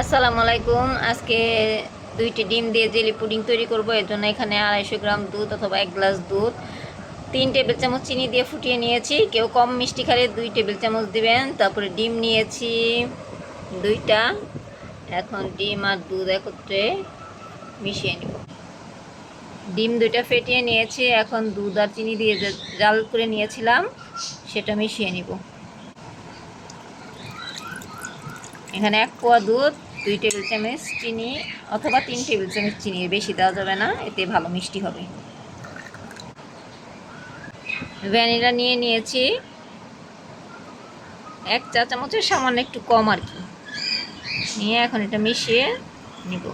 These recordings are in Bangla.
আসসালামু আলাইকুম আজকে দুইটি ডিম দিয়ে জেলি পুডিং তৈরি করব। এর জন্য এখানে আড়াইশো গ্রাম দুধ অথবা এক গ্লাস দুধ, তিন টেবিল চামচ চিনি দিয়ে ফুটিয়ে নিয়েছি। কেউ কম মিষ্টি খেলে দুই টেবিল চামচ দিবেন। তারপরে ডিম নিয়েছি দুইটা। এখন ডিম আর দুধ একত্রে মিশিয়ে নিব। ডিম দুইটা ফেটিয়ে নিয়েছি। এখন দুধ আর চিনি দিয়ে জাল করে নিয়েছিলাম, সেটা মিশিয়ে নিব। এখানে এক পোয়া দুধ দুই টেবিল চামচ চিনি অথবা তিন টেবিল চামচ চিনি বেশি দেওয়া যাবে না, এতে ভালো মিষ্টি হবে। ভ্যানিলা নিয়ে নিয়েছি, এক চা চামচের সামান্য একটু কম আর কি। নিয়ে এখন এটা মিশিয়ে নিব।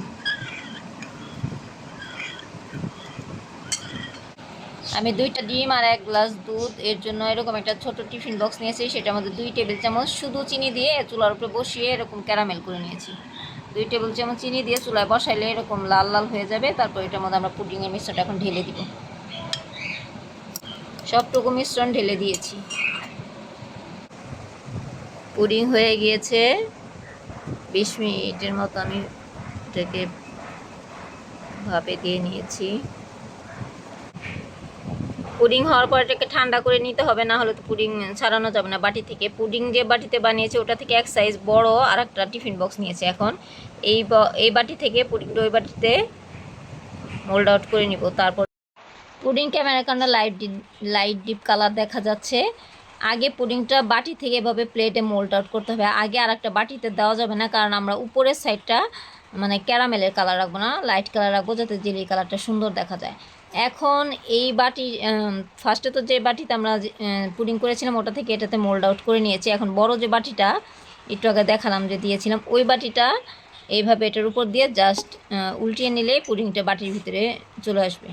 আমি দুইটা ডিম আর এক গ্লাস দুধ, এর জন্য এরকম একটা ছোট টিফিন বক্স নিয়েছি, সেটার মধ্যে দুই টেবিল চামচ শুধু চিনি দিয়ে চুলার উপরে বসিয়ে এরকম ক্যারামেল করে নিয়েছি। দুই টেবিল চামচ চিনি দিয়ে চুলায় বসাইলে এরকম লাল লাল হয়ে যাবে, তারপর এটার মধ্যে আমরা পুডিংয়ের মিশ্রণটা এখন ঢেলে দিব। সবটুকু মিশ্রণ ঢেলে দিয়েছি। পুডিং হয়ে গিয়েছে। বিশ মিনিটের মতো আমি এটাকে ভাপে দিয়ে নিয়েছি। পুডিং হওয়ার পর এটাকে ঠান্ডা করে নিতে হবে, না হলে তো পুডিং ছাড়ানো যাবে না। বাটি থেকে পুডিং যে বাটিতে বানিয়েছে, ওটা থেকে এক সাইজ বড় আর একটা টিফিন বক্স নিয়েছে এখন। এই এই বাটি থেকে পুডিংটা ওই বাটিতে মোল্ড আউট করে নিব। তারপর পুডিং ক্যামেরার কারণে লাইট লাইট ডিপ কালার দেখা যাচ্ছে। আগে পুডিংটা বাটি থেকে এভাবে প্লেটে মোল্ড আউট করতে হবে। আগে আর একটা বাটিতে দেওয়া যাবে না, কারণ আমরা উপরের সাইডটা মানে ক্যারামেলের কালার রাখব না লাইট কালার রাখব যাতে জেলি কালারটা সুন্দর দেখা যায়। এখন এই বাটি ফার্স্টে তো যে বাটিতে আমরা পুডিং করেছিলাম, ওটা থেকে এটাতে মোল্ড আউট করে নিয়েছি। এখন বড় যে বাটিটা, একটু আগে দেখালাম যে দিয়েছিলাম, ওই বাটিটা এইভাবে এটার উপর দিয়ে জাস্ট উল্টিয়ে নিলেই পুডিংটা বাটির ভিতরে চলে আসবে।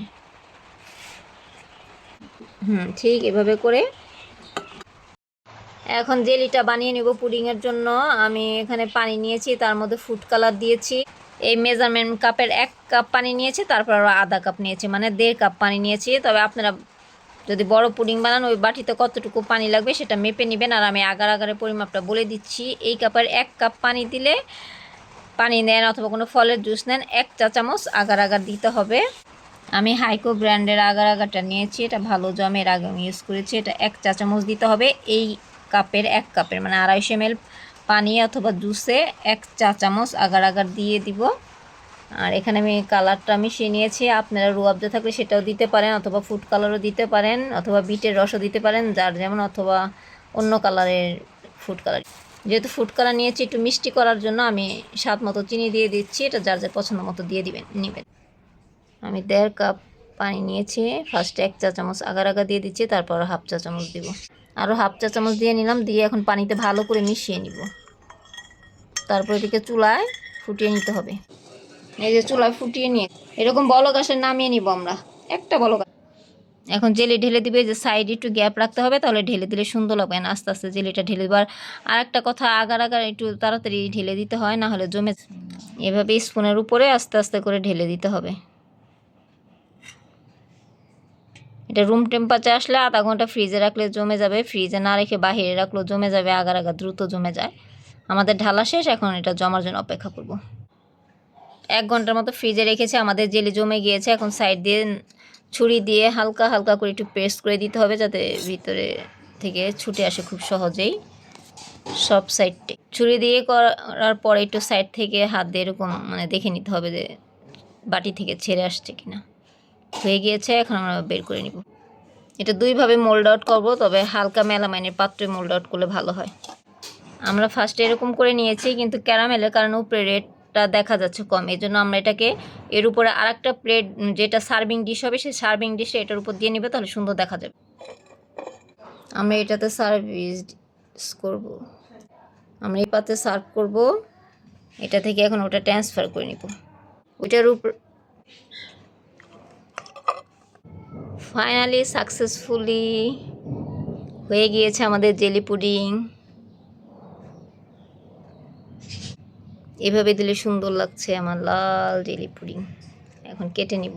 হুম, ঠিক এভাবে করে। এখন জেলিটা বানিয়ে নেব পুডিংয়ের জন্য। আমি এখানে পানি নিয়েছি, তার মধ্যে ফুড কালার দিয়েছি। এই মেজারমেন্ট কাপের এক কাপ পানি নিয়েছি, তারপর আরও আধা কাপ নিয়েছি মানে দেড় কাপ পানি নিয়েছি। তবে আপনারা যদি বড় পুডিং বানান, ওই বাটিতে কতটুকু পানি লাগবে সেটা মেপে নেবেন। আর আমি আগার আগারে পরিমাপটা বলে দিচ্ছি। এই কাপের এক কাপ পানি দিলে পানি নেন অথবা কোনো ফলের জুস নেন, এক চা চামচ আগার আগার দিতে হবে। আমি হাইকো ব্র্যান্ডের আগার আগারটা নিয়েছি, এটা ভালো জমের আগে, আমি ইউজ করেছি। এটা এক চা চামচ দিতে হবে। এই কাপের এক কাপের মানে আড়াইশো এম পানি অথবা জুসে এক চা চামচ আগার আগার দিয়ে দিব। আর এখানে আমি কালারটা মিশিয়ে নিয়েছি। আপনারা রুয়াবজা থাকলে সেটাও দিতে পারেন অথবা ফুড কালারও দিতে পারেন অথবা বিটের রসও দিতে পারেন, যার যেমন অথবা অন্য কালারের ফুড কালার। যেহেতু ফুড কালার নিয়েছি একটু মিষ্টি করার জন্য আমি স্বাদ মতো চিনি দিয়ে দিচ্ছি, এটা যার যার পছন্দ মতো দিয়ে দিবেন, নেবেন। আমি দেড় কাপ পানি নিয়েছি। ফার্স্টে এক চা চামচ আগার আগা দিয়ে দিচ্ছি, তারপর হাফ চা চামচ দিব। আরও হাফ চা চামচ দিয়ে নিলাম, দিয়ে এখন পানিতে ভালো করে মিশিয়ে নিব। তারপর এদিকে চুলায় ফুটিয়ে নিতে হবে। এই যে চুলায় ফুটিয়ে নিয়ে এরকম বলক আসে নামিয়ে নিব আমরা। একটা বলক এখন জেলি ঢেলে দিবে, যে সাইডে একটু গ্যাপ রাখতে হবে, তাহলে ঢেলে দিলে সুন্দর লাগবে। না, আস্তে আস্তে জেলিটা ঢেলে দেবার। আর একটা কথা, আগার আগার একটু তাড়াতাড়ি ঢেলে দিতে হয়, না হলে জমে এভাবে স্পুনের উপরে আস্তে আস্তে করে ঢেলে দিতে হবে। এটা রুম টেম্পারেচার আসলে আধা ঘণ্টা ফ্রিজে রাখলে জমে যাবে। ফ্রিজে না রেখে বাহিরে রাখলেও জমে যাবে, আগার আগার দ্রুত জমে যায়। আমাদের ঢালা শেষ, এখন এটা জমার জন্য অপেক্ষা করব। এক ঘণ্টার মতো ফ্রিজে রেখেছে, আমাদের জেলি জমে গিয়েছে। এখন সাইড দিয়ে ছুরি দিয়ে হালকা হালকা করে একটু পেস্ট করে দিতে হবে যাতে ভিতরে থেকে ছুটে আসে খুব সহজেই। সব সাইডটে ছুরি দিয়ে করার পরে একটু সাইড থেকে হাত দিয়ে এরকম মানে দেখে নিতে হবে যে বাটি থেকে ছেড়ে আসছে কিনা। হয়ে গিয়েছে, এখন আমরা বের করে নিব। এটা দুইভাবে মোল্ড আউট করব, তবে হালকা মেলামাইনের পাত্রে মোল্ড আউট করলে ভালো হয়। আমরা ফার্স্টে এরকম করে নিয়েছি, কিন্তু ক্যারামেলের কারণে উপরে রেটটা দেখা যাচ্ছে কম। এই জন্য আমরা এটাকে এর উপরে আর একটা প্লেট যেটা সার্ভিং ডিশ হবে, সেই সার্ভিং ডিশে এটার উপর দিয়ে নিবে, তাহলে সুন্দর দেখা যাবে। আমরা এটাতে সার্ভিস করব। আমরা এই পাতে সার্ভ করব। এটা থেকে এখন ওটা ট্রান্সফার করে নিব। ওইটার উপর ফাইনালি সাকসেসফুলি হয়ে গিয়েছে আমাদের জেলি পুডিং। এভাবে দিলে সুন্দর লাগছে আমার লাল জেলি পুডিং। এখন কেটে নিব।